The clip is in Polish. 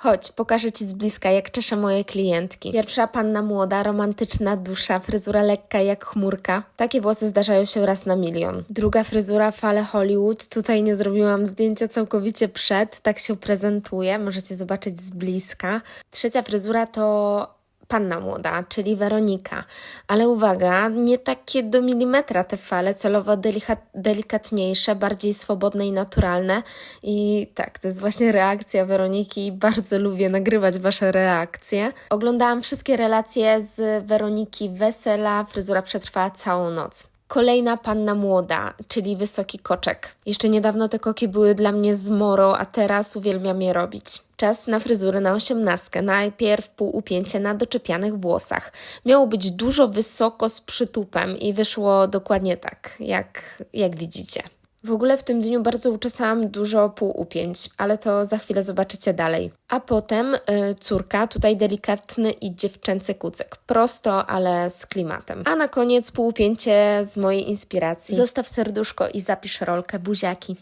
Chodź, pokażę Ci z bliska, jak czeszę moje klientki. Pierwsza panna młoda, romantyczna dusza, fryzura lekka jak chmurka. Takie włosy zdarzają się raz na milion. Druga fryzura, fale Hollywood. Tutaj nie zrobiłam zdjęcia całkowicie przed, tak się prezentuje. Możecie zobaczyć z bliska. Trzecia fryzura to panna młoda, czyli Weronika. Ale uwaga, nie takie do milimetra te fale, celowo delika- delikatniejsze, bardziej swobodne i naturalne. I tak, to jest właśnie reakcja Weroniki. Bardzo lubię nagrywać Wasze reakcje. Oglądałam wszystkie relacje z Weroniki Wesela. Fryzura przetrwała całą noc. Kolejna panna młoda, czyli wysoki koczek. Jeszcze niedawno te koki były dla mnie zmorą, a teraz uwielbiam je robić. Czas na fryzurę na osiemnastkę. Najpierw pół upięcie na doczepianych włosach. Miało być dużo wysoko z przytupem i wyszło dokładnie tak, jak, jak widzicie. W ogóle w tym dniu bardzo uczesałam dużo półupięć, ale to za chwilę zobaczycie dalej. A potem y, córka, tutaj delikatny i dziewczęcy kucyk. Prosto, ale z klimatem. A na koniec półupięcie z mojej inspiracji. Zostaw serduszko i zapisz rolkę buziaki.